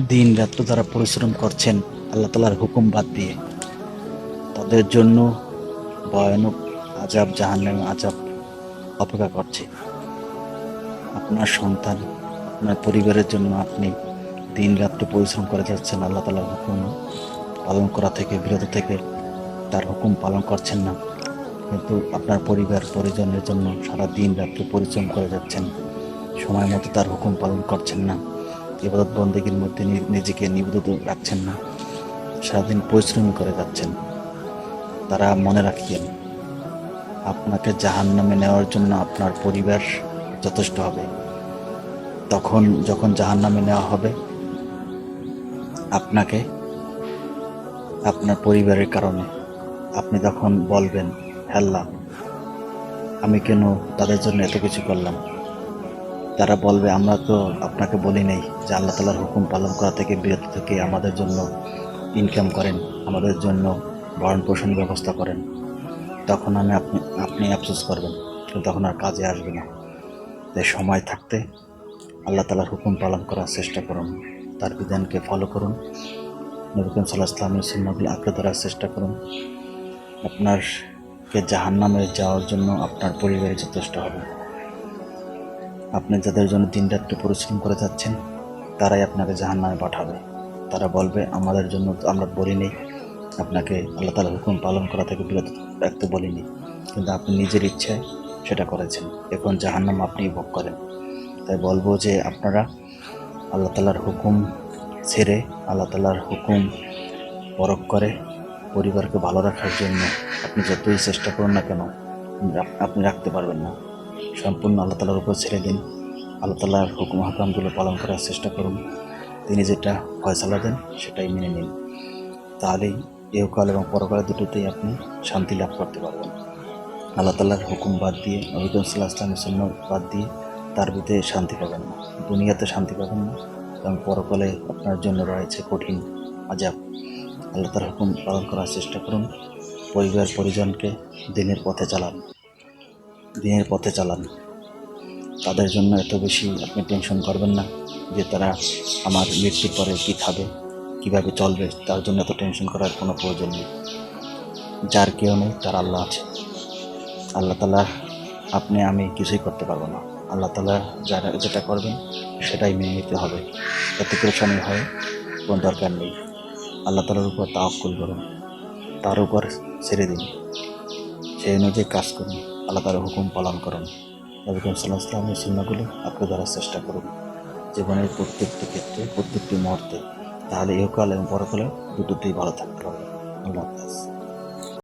দিন রাত্র যারা পরিশ্রম করছেন আল্লাহ তালার হুকুম বাদ দিয়ে। তাদের জন্য ভয়ানক আজাব জাহান্নামে আজাব অপেক্ষা করছে। আপনার সন্তান, আপনার পরিবারের জন্য আপনি দিন রাত্র পরিশ্রম করে যাচ্ছেন আল্লাহ তালার হুকুম পালন করা থেকে, বিরত থেকে। তার হুকুম পালন করছেন না। কিন্তু আপনার পরিবার পরিজনের জন্য সারা দিন রাত্রে পরিশ্রম করে যাচ্ছেন। সময় মতো তার হুকুম পালন করছেন না। ইবাদত বন্দীগীর মধ্যে নিজেকে নিবেদিত রাখছেন না। সারাদিন পরিশ্রম করে যাচ্ছেন। তারা মনে রাখিয়েন আপনাকে জাহান নামে নেওয়ার জন্য আপনার পরিবার যথেষ্ট হবে। তখন যখন জাহান নামে নেওয়া হবে, আপনাকে, আপনার পরিবারের কারণে আপনি তখন বলবেন হেল্লা আমি কেন তাদের জন্য এত কিছু করলাম? তারা বলবে, আমরা তো আপনাকে বলি নেই যে আল্লাহ তালার হুকুম পালন করা থেকে বিরত থেকে আমাদের জন্য ইনকাম করেন, আমাদের জন্য ভরণ পোষণ ব্যবস্থা করেন। তখন আমি আপনি আপনি আফসোস করবেন, কিন্তু তখন আর কাজে আসবে না। তাই সময় থাকতে আল্লাহ তালার হুকুম পালন করার চেষ্টা করুন, তার বিধানকে ফলো করুন। নবীন সাল্লাহ ইসলামের সুন্নগুলো আঁকড়ে ধরার চেষ্টা করুন। আপনারকে জাহান নামে যাওয়ার জন্য আপনার পরিবারে যথেষ্ট হবে। আপনি যাদের জন্য দিন রাত্রি পরিশ্রম করে যাচ্ছেন, তারাই আপনাকে জাহান নামে পাঠাবে। তারা বলবে, আমাদের জন্য আমরা বলিনি। আপনাকে আল্লাহ তালার হুকুম পালন করা থেকে বিরত রাখতে বলিনি। কিন্তু আপনি নিজের ইচ্ছায় সেটা করেছেন। এখন জাহান্নাম আপনি ভোগ করেন। তাই বলব যে আপনারা আল্লাহ তালার হুকুম ছেড়ে, আল্লাহ তালার হুকুম পরক করে পরিবারকে ভালো রাখার জন্য আপনি যতই চেষ্টা করুন না কেন, আপনি রাখতে পারবেন না। সম্পূর্ণ আল্লাহ তালার উপর ছেড়ে দিন। আল্লাহ তালার হুকুম হাকামগুলো পালন করার চেষ্টা করুন। তিনি যেটা ফয়সালা দেন, সেটাই মেনে নিন। তাহলেই ইহকাল এবং পরকাল দুটোতেই আপনি শান্তি লাভ করতে পারবেন। আল্লাহ তালার হুকুম বাদ দিয়ে নবীন সাল্লাহ ইসলামের জন্য বাদ দিয়ে তার ভিতরে শান্তি পাবেন না। দুনিয়াতে শান্তি পাবেন না এবং পরকালে আপনার জন্য রয়েছে কঠিন আজাব আল্লাহ তার হুকুম পালন করার চেষ্টা করুন। পরিবার পরিজনকে দিনের পথে চালান। দিনের পথে চালান। তাদের জন্য এত বেশি আপনি টেনশন করবেন না যে তারা আমার মৃত্যুর পরে কী খাবে, কীভাবে চলবে, তার জন্য এত টেনশন করার কোনো প্রয়োজন নেই। যার কেউ নেই, তার আল্লাহ আছে। আল্লাহ তালা আপনি, আমি কিছুই করতে পারব না। আল্লাহ তালা যারা যেটা করবেন, সেটাই মেনে নিতে হবে। এত পরেশানি হয় কোনো দরকার নেই। আল্লাহ তালার উপর তাওয়াক্কুল করুন। তার উপর ছেড়ে দিন। সেই অনুযায়ী কাজ করুন। আল্লাহ তার হুকুম পালন করুন। নবী করিম সাল্লাহ ইসলামের চিহ্নগুলো আপনি ধরার চেষ্টা করুন। জীবনের প্রত্যেকটি ক্ষেত্রে, প্রত্যেকটি মুহূর্তে। তাহলে ইহকাল এবং পরকালে দুটোতেই ভালো থাকতে হবে। আল্লাহ হাফেজ।